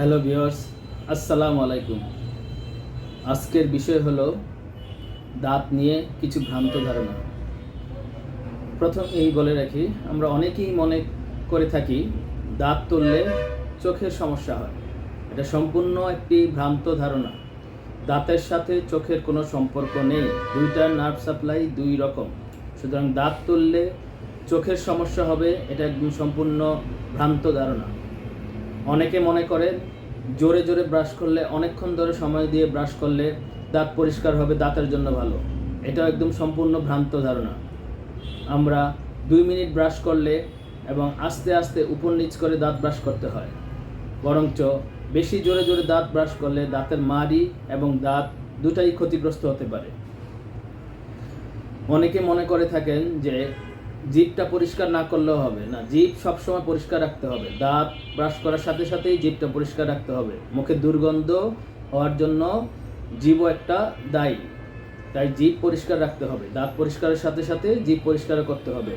Hello viewers, আসসালামু আলাইকুম। আজকের বিষয় হলো দাঁত নিয়ে কিছু ভ্রান্ত ধারণা। প্রথম এই বলে রাখি, আমরা অনেকেই মনে করে থাকি দাঁত তুললে চোখের সমস্যা হয়। এটা সম্পূর্ণ একটি ভ্রান্ত ধারণা। দাঁতের সাথে চোখের কোনো সম্পর্ক নেই, দুইটা নার্ভ সাপ্লাই দুই রকম। সুতরাং দাঁত তুললে চোখের সমস্যা হবে, এটা একদম সম্পূর্ণ ভ্রান্ত ধারণা। অনেকে মনে করেন, জোরে জোরে ব্রাশ করলে, অনেকক্ষণ ধরে সময় দিয়ে ব্রাশ করলে দাঁত পরিষ্কার হবে, দাঁতের জন্য ভালো। এটা একদম সম্পূর্ণ ভ্রান্ত ধারণা। আমরা দুই মিনিট ব্রাশ করলে এবং আস্তে আস্তে উপর নিচ করে দাঁত ব্রাশ করতে হয়। বরঞ্চ বেশি জোরে জোরে দাঁত ব্রাশ করলে দাঁতের মাড়ি এবং দাঁত দুটাই ক্ষতিগ্রস্ত হতে পারে। অনেকে মনে করে থাকেন যে জিভটা পরিষ্কার না করলেও হবে। না জিভ সবসময় পরিষ্কার রাখতে হবে। দাঁত ব্রাশ করার সাথে সাথেই জিভটা পরিষ্কার রাখতে হবে। মুখে দুর্গন্ধ হওয়ার জন্য জীবও একটা দায়ী। তাই জিভ পরিষ্কার রাখতে হবে। দাঁত পরিষ্কারের সাথে সাথে জিভ পরিষ্কার করতে হবে।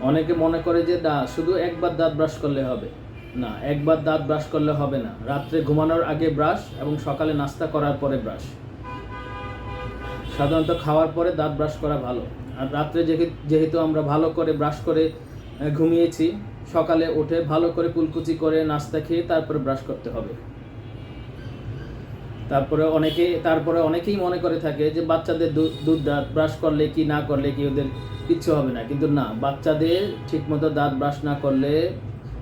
অনেকে মনে করে যে দা শুধু একবার দাঁত ব্রাশ করলে হবে। না, একবার দাঁত ব্রাশ করলে হবে না। রাত্রে ঘুমানোর আগে ব্রাশ এবং সকালে নাস্তা করার পরে ব্রাশ। সাধারণত খাওয়ার পরে দাঁত ব্রাশ করা ভালো। আর রাত্রে যেহে- যেহেতু আমরা ভালো করে ব্রাশ করে ঘুমিয়েছি, সকালে উঠে ভালো করে কুলকুচি করে নাস্তা খেয়ে তারপরে ব্রাশ করতে হবে। তারপরে অনেকে তারপরে অনেকেই মনে করে থাকে যে বাচ্চাদের দুধ দাঁত ব্রাশ করলে কি না করলে কি ওদের কিচ্ছু হবে না। কিন্তু না, বাচ্চাদের ঠিকমতো দাঁত ব্রাশ না করলে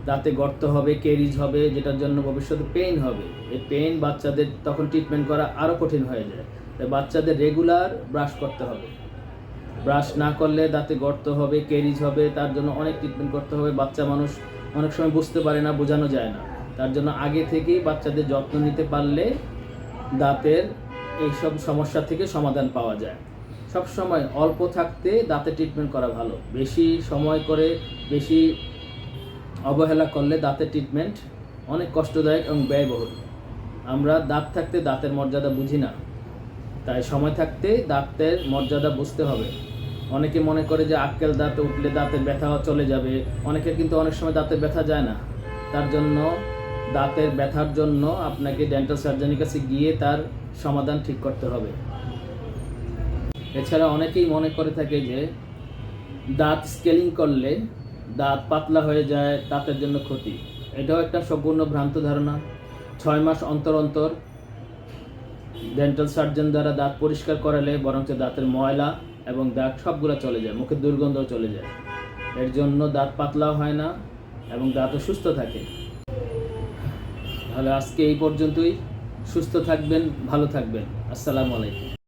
দাঁতে গর্ত হবে, কেরিজ হবে, যেটার জন্য ভবিষ্যতে পেইন হবে। এই পেইন বাচ্চাদের তখন ট্রিটমেন্ট করা আরও কঠিন হয়ে যায়। তাই বাচ্চাদের রেগুলার ব্রাশ করতে হবে। ব্রাশ না করলে দাঁতে গর্ত হবে কেরিজ হবে, তার জন্য অনেক ট্রিটমেন্ট করতে হবে। বাচ্চা মানুষ অনেক সময় বুঝতে পারে না, বোঝানো যায় না। তার জন্য আগে থেকেই বাচ্চাদের যত্ন নিতে পারলে দাঁতের এইসব সমস্যা থেকে সমাধান পাওয়া যায়। সব সময় অল্প থাকতে দাঁতে ট্রিটমেন্ট করা ভালো। বেশি সময় করে, বেশি অবহেলা করলে দাঁতের ট্রিটমেন্ট অনেক কষ্টদায়ক এবং ব্যয়বহুল। আমরা দাঁত থাকতে দাঁতের মর্যাদা বুঝি না। তাই সময় থাকতে দাঁতের মর্যাদা বুঝতে হবে। অনেকে মনে করে যে আক্কেল দাঁতে উঠলে দাঁতের ব্যথা চলে যাবে। অনেকের কিন্তু অনেক সময় দাঁতের ব্যথা যায় না। তার জন্য দাঁতের ব্যথার জন্য আপনাকে ডেন্টাল সার্জনের কাছে গিয়ে তার সমাধান ঠিক করতে হবে। এছাড়া অনেকেই মনে করে থাকে যে দাঁত স্কেলিং করলে দাঁত পাতলা হয়ে যায়, দাঁতের জন্য ক্ষতি। এটাও একটা সম্পূর্ণ ভ্রান্ত ধারণা। ছয় মাস অন্তর অন্তর ডেন্টাল সার্জন দ্বারা দাঁত পরিষ্কার করালে বরঞ্চ দাঁতের ময়লা এবং দাঁত সবগুলো চলে যায়, মুখের দুর্গন্ধও চলে যায়। এর জন্য দাঁত পাতলাও হয় না এবং দাঁতও সুস্থ থাকে। তাহলে আজকে এই পর্যন্তই। সুস্থ থাকবেন, ভালো থাকবেন। আসসালামু আলাইকুম।